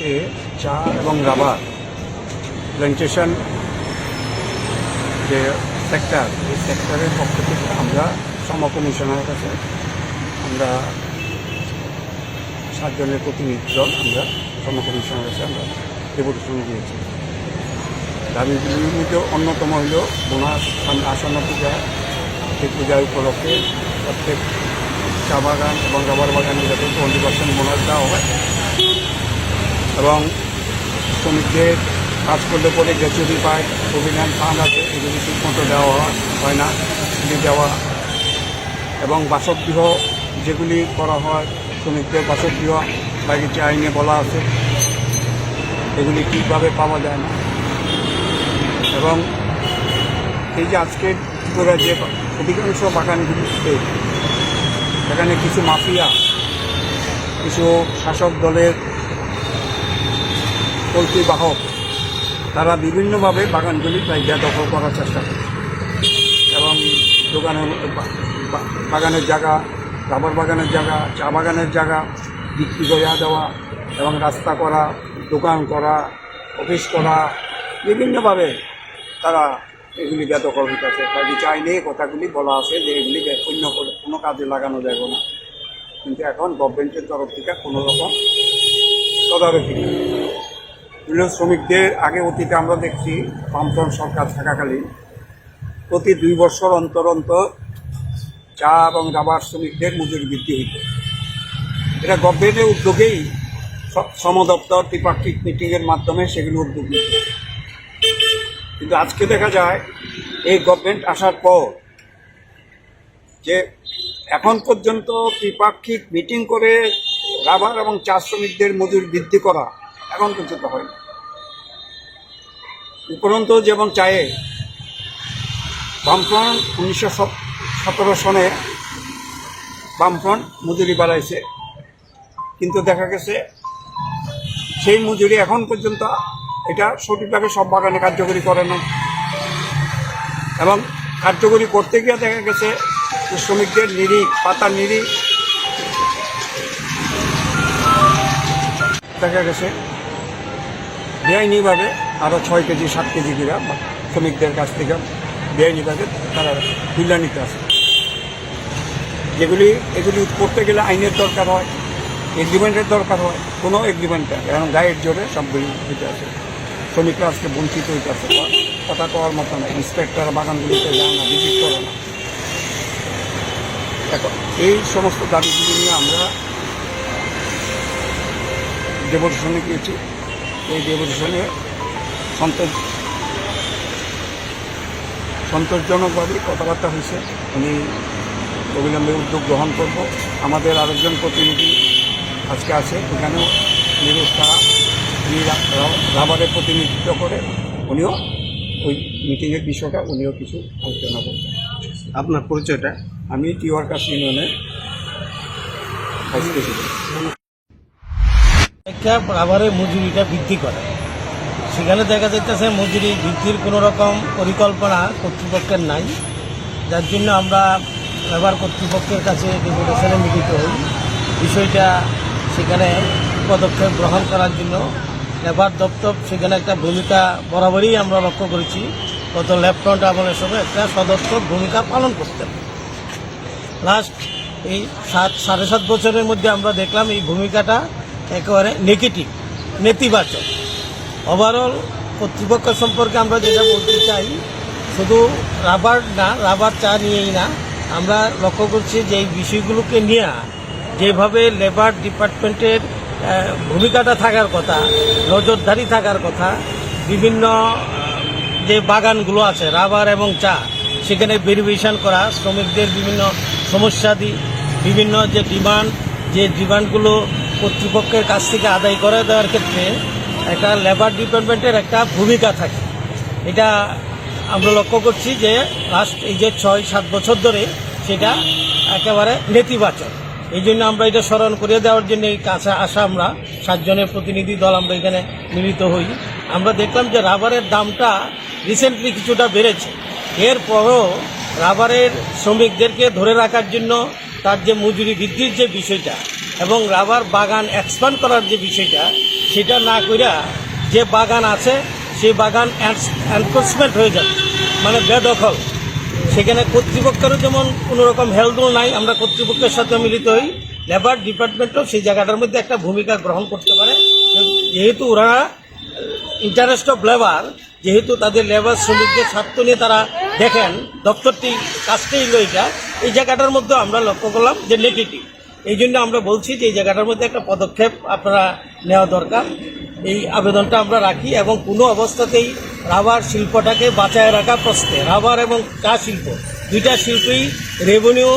আজকে চা এবং রাবার প্ল্যান্টেশন যে সেক্টর এই সেক্টরের পক্ষ থেকে আমরা সম কমিশনারের কাছে আমরা সাতজনের প্রতিনিধি দল আমরা সম কমিশনারের কাছে আমরা ডেপুটেশন দিয়েছি। দাবিগুলির মধ্যে অন্যতম হল বোনাস আসন্ন পূজা সেই পূজা উপলক্ষে প্রত্যেক চা বাগান এবং রাবার বাগানে যাতে টোয়েন্টি পার্সেন্ট বোনাস দেওয়া হয় এবং শ্রমিকদের কাজ করলে পরে গ্র্যাচুইটি পায় প্রভিডেন্ট ফান্ড আছে, এগুলি ঠিকমতো দেওয়া হয় না এগুলি দেওয়া। এবং বাসগৃহ যেগুলি করা হয়, শ্রমিকদের বাসগৃহ, বাগিচা আইনে বলা আছে, এগুলি ঠিকভাবে পাওয়া যায় না। এবং এই যে আজকের ত্রিপুরা যে অধিকাংশ বাগানগুলিতে সেখানে কিছু মাফিয়া, কিছু শাসক দলের চলতি বাহক, তারা বিভিন্নভাবে বাগানগুলি জায়গা দখল করার চেষ্টা করে এবং দোকানের বাগানের জায়গা, রাবার বাগানের জায়গা, চা বাগানের জায়গা, বিক্রি করে দেওয়া এবং রাস্তা করা, দোকান করা, অফিস করা, বিভিন্নভাবে তারা এগুলি বেদখল হইতেছে। কাজে চাইলে কথাগুলি বলা আছে যে এগুলি অন্য কোনো কাজে লাগানো যাবে না। কিন্তু এখন গভর্নমেন্টের তরফ থেকে কোনো রকম তদারকি নেই। এগুলো শ্রমিকদের আগে অতীতে আমরা দেখছি বামফ্রন্ট সরকার থাকাকালীন। প্রতি দুই বছর অন্তর অন্তর চা এবং রাবার শ্রমিকদের মজুরি বৃদ্ধি হইত। এটা গভর্নমেন্টের উদ্যোগেই শ্রম দপ্তর ত্রিপাক্ষিক মিটিংয়ের মাধ্যমে সেগুলো উদ্যোগ নিত। কিন্তু আজকে দেখা যায়, এই গভর্নমেন্ট আসার পর যে এখন পর্যন্ত ত্রিপাক্ষিক মিটিং করে রাবার এবং চা শ্রমিকদের মজুরি বৃদ্ধি করা এখন পর্যন্ত হয়নি উপরন্ত যেমন চায়ে বামফ্রন্ট উনিশশো সতেরো সনে বামফ্রন্ট মজুরি বাড়াইছে। কিন্তু দেখা গেছে সেই মজুরি এখন পর্যন্ত এটা সঠিকভাবে সব বাগানে কার্যকরী করে না এবং কার্যকরী করতে গিয়ে দেখা গেছে শ্রমিকদের নিরিখ পাতা নিরিখ দেখা গেছে বেআইনিভাবে আরও ছয় কেজি, সাত কেজি করে শ্রমিকদের কাছ থেকে বেআইনিভাবে তারা তুলে নিতে আসে। যেগুলি, এগুলি করতে গেলে আইনের দরকার হয় এগ্রিমেন্টের দরকার হয়, কোনো এগ্রিমেন্টে এখন গায়ের জোরে সবগুলি হইতে আছে শ্রমিকরা আজকে বঞ্চিত হইতে আছে কথা কওয়ার মতো না ইন্সপেক্টর বাগানগুলিতে যায় না, ভিজিট করে না। এখন, এই সমস্ত দাবিগুলি নিয়ে আমরা ডেপুটেশনে গিয়েছি। এই ডেপুটেশনে সন্তোষ সন্তোষজনকভাবে কথাবার্তা হয়েছে। আমি অবিলম্বে উদ্যোগ গ্রহণ করব। আমাদের আরেকজন প্রতিনিধি আজকে আছে। এখানেও নিরোজ উনি রাবারের প্রতিনিধিত্ব করে। উনিও ওই মিটিংয়ের বিষয়টা উনিও কিছু আলোচনা করবেন। আপনার পরিচয়টা? আমি টি ওয়ার্কার্স ইউনিয়নের ভাইস প্রেসিডেন্ট। একটা রাবারের মজুরিটা বৃদ্ধি করে। সেখানে দেখা যাইতেছে মজুরি বৃদ্ধির কোনো রকম পরিকল্পনা কর্তৃপক্ষের নাই। যার জন্য আমরা লেবার কর্তৃপক্ষের কাছে ডেপুটেশনে মিলিত হই। বিষয়টা সেখানে পদক্ষেপ গ্রহণ করার জন্য লেবার দপ্তর সেখানে একটা ভূমিকা বরাবরই আমরা লক্ষ্য করেছি। গত লেফটেন্যান্ট আমলের সময় একটা সদস্য ভূমিকা পালন করতেন লাস্ট এই সাত, সাড়ে সাত বছরের মধ্যে আমরা দেখলাম এই ভূমিকাটা একেবারে নেগেটিভ নেতিবাচক। ওভারঅল কর্তৃপক্ষ সম্পর্কে আমরা যেটা বলতে চাই, শুধু রাবার না রাবার চা নিয়েই না, আমরা লক্ষ্য করছি যে এই বিষয়গুলোকে নিয়ে যেভাবে লেবার ডিপার্টমেন্টের ভূমিকাটা থাকার কথা, নজরদারি থাকার কথা, বিভিন্ন যে বাগানগুলো আছে রাবার এবং চা, সেখানে ভেরিফিকেশন করা, শ্রমিকদের বিভিন্ন সমস্যাদি, বিভিন্ন যে ডিমান্ড যে ডিমান্ডগুলো কর্তৃপক্ষের কাছ থেকে আদায় করে দেওয়ার ক্ষেত্রে একটা লেবার ডিপার্টমেন্টের একটা ভূমিকা থাকে। এটা আমরা লক্ষ্য করছি যে লাস্ট এই যে ছয়, সাত বছর ধরে সেটা একেবারে নেতিবাচক। এই জন্য আমরা এটা স্মরণ করিয়ে দেওয়ার জন্য এই কাছে আসা আমরা, সাতজনের প্রতিনিধি দল আমরা এখানে মিলিত হই। আমরা দেখলাম যে রাবারের দামটা রিসেন্টলি কিছুটা বেড়েছে। এরপরও রাবারের শ্রমিকদেরকে ধরে রাখার জন্য তার যে মজুরি বৃদ্ধির যে বিষয়টা এবং রাবার বাগান এক্সপান্ড করার যে বিষয়টা, সেটা না কইরা যে বাগান আছে, সেই বাগান এনফোর্সমেন্ট হয়ে যাবে মানে বেদখল। সেখানে কর্তৃপক্ষেরও যেমন কোনো রকম হেলদোল নাই, আমরা কর্তৃপক্ষের সাথে মিলিত হই। লেবার ডিপার্টমেন্টও সেই জায়গাটার মধ্যে একটা ভূমিকা গ্রহণ করতে পারে। যেহেতু ওরা ইন্টারেস্ট অফ লেবার যেহেতু তাদের লেবার শ্রমিকদের স্বার্থ নিয়ে তারা দেখেন, দপ্তরটি কাজটাই এটা। এই জায়গাটার মধ্যে আমরা লক্ষ্য করলাম যে নেগেটিভ এই জন্য আমরা বলছি যে এই জায়গাটার মধ্যে একটা পদক্ষেপ আপনারা নেওয়া দরকার। এই আবেদনটা আমরা রাখি এবং কোনো অবস্থাতেই রাবার শিল্পটাকে বাঁচায় রাখা প্রশ্নে। রাবার এবং চা শিল্প, দুইটা শিল্পই রেভিনিউ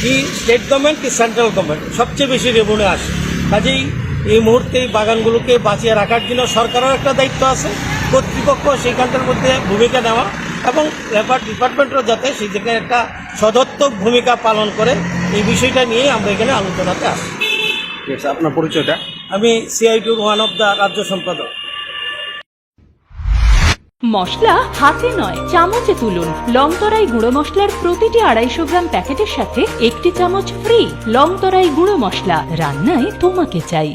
কি স্টেট গভর্নমেন্ট কি সেন্ট্রাল গভর্নমেন্ট সবচেয়ে বেশি রেভিনিউ আসে। কাজেই এই মুহূর্তে বাগানগুলোকে বাঁচিয়ে রাখার জন্য সরকারেরও একটা দায়িত্ব আছে। কর্তৃপক্ষ সেইখানটার মধ্যে ভূমিকা নেওয়া। এবং লেবার ডিপার্টমেন্টও যাতে সেই জায়গায় একটা সদর্থক ভূমিকা পালন করে এই বিষয়টা নিয়ে আমরা এখানে আলোচনাতে আসি ঠিক আছে আপনার পরিচয়টা? আমি সিআইটুর ওয়ান অফ দ্য রাজ্য সম্পাদক। মশলা হাতে নয় চামচে তুলুন। লংতরাই গুঁড়ো মশলার প্রতিটি আড়াইশো গ্রাম প্যাকেটের সাথে একটি চামচ ফ্রি লংতরাই গুঁড়ো মশলা। রান্নায় তোমাকে চাই।